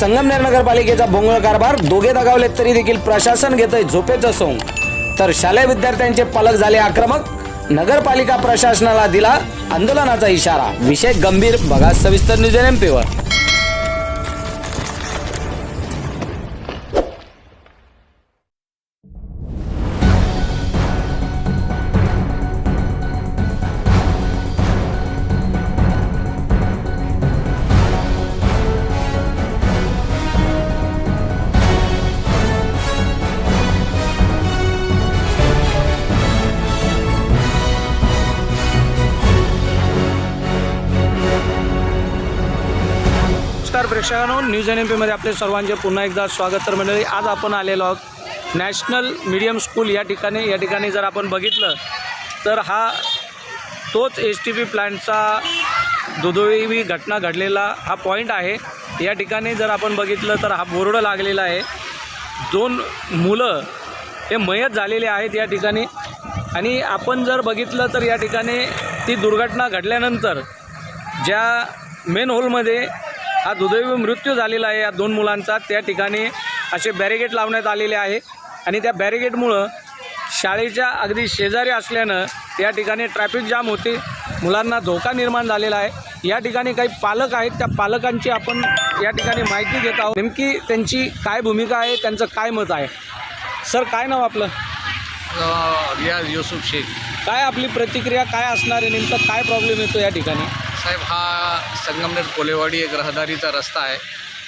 संगमनेर नगरपालिकेचा भोंगळ कारभार दोघे दगावले तरी देखील प्रशासन घेतय झोपेचं सोंग. तर शालेय विद्यार्थ्यांचे पालक झाले आक्रमक. नगरपालिका प्रशासनाला दिला आंदोलनाचा इशारा. विषय गंभीर बघा सविस्तर न्यूज एम नमस्कार प्रेक्षकांनो न्यूज एन एम पीमध्ये आपले सर्वांचे पुन्हा एकदा स्वागत तर मंडळी आज आपण आलेलो आहोत नॅशनल मीडियम स्कूल या ठिकाणी. या ठिकाणी जर आपण बघितलं तर हा तोच एस टी पी प्लॅन्टचा दुर्दैवी घटना घडलेला हा पॉईंट आहे. या ठिकाणी जर आपण बघितलं तर हा बोर्ड लागलेला आहे. दोन मुलं हे मयत झालेले आहेत या ठिकाणी. आणि आपण जर बघितलं तर या ठिकाणी ती दुर्घटना घडल्यानंतर ज्या मेन होलमध्ये हा दुर्दैवी मृत्यू झालेला आहे या दोन मुलांचा. त्या ठिकाणी असे बॅरिगेट लावण्यात आलेले आहे. आणि त्या बॅरिगेटमुळं शाळेच्या अगदी शेजारी असल्यानं या ठिकाणी ट्रॅफिक जाम होते. मुलांना धोका निर्माण झालेला आहे. या ठिकाणी काही पालक आहेत. त्या पालकांची आपण या ठिकाणी माहिती घेत आहोत. नेमकी त्यांची काय भूमिका आहे? त्यांचं काय मत आहे? सर काय नाव आपलं? रियाज युसुफ शेख. काय आपली प्रतिक्रिया? काय असणार आहे? नेमका काय प्रॉब्लेम येतो या ठिकाणी? साहेब हा संगमनेर कोलेवाडी एक रहदारीचा रस्ता आहे.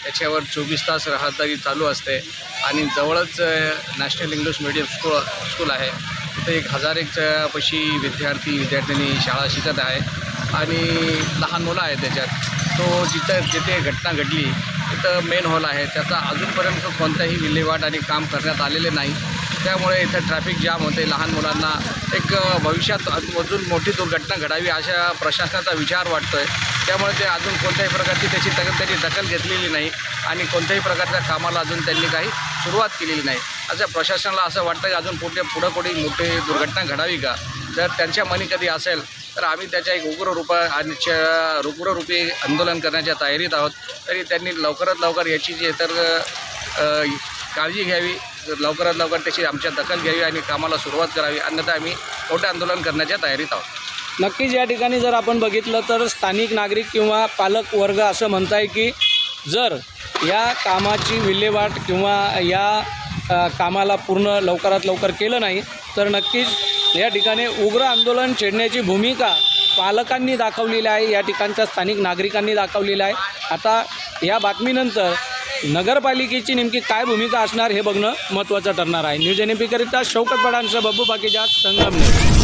त्याच्यावर चोवीस तास रहदारी चालू असते. आणि जवळच national English medium school school आहे. तिथे एक हजार एकच्या पशी विद्यार्थी विद्यार्थिनी शाळा शिकत आहे. आणि लहान मुलं आहे त्याच्यात. तो जिथं जिथे घटना घडली इथं मेन हॉल आहे. त्याचा अजूनपर्यंत कोणताही विल्हेवाट आणि काम करण्यात आलेले नाही. त्यामुळे इथं ट्रॅफिक जाम होते. लहान मुलांना एक भविष्यात अजून अजून मोठी दुर्घटना घडावी अशा प्रशासनाचा विचार वाटतो आहे त्यामुळे ते अजून कोणत्याही प्रकारची त्याची तक त्यांनी दखल घेतलेली नाही आणि कोणत्याही प्रकारच्या कामाला अजून त्यांनी काही सुरुवात केलेली नाही. असं प्रशासनाला असं वाटतं की अजून पुढे पुढं कोणी मोठी दुर्घटना घडावी का? जर त्यांच्या मनी कधी असेल तर आम्ही त्याच्या एक उग्र रूपा आणि उग्ररूपी आंदोलन करण्याच्या तयारीत आहोत. तरी त्यांनी लवकरात लवकर याची जी तर काळजी घ्यावी. लवकरात लवकर त्याची आमच्या दखल घ्यावी आणि कामाला सुरुवात करावी. अन्यथा आम्ही मोठं आंदोलन करण्याच्या तयारीत आहोत. नक्कीच या ठिकाणी जर आपण बघितलं तर स्थानिक नागरिक किंवा पालक वर्ग असं म्हणताय की जर या कामाची विल्हेवाट किंवा या कामाला पूर्ण लवकरात लवकर केलं नाही तर नक्कीच या ठिकाणी उग्र आंदोलन छेडण्याची भूमिका पालकांनी दाखवलेली आहे या ठिकाणच्या स्थानिक नागरिकांनी दाखवलेलं आहे. आता या बातमीनंतर नगरपालिकेची नेमकी काय भूमिका असणार हे बघणं महत्त्वाचं ठरणार आहे. न्यूज एन करिता शौकत पडांचं बब्बू बाकीच्या संगमनेर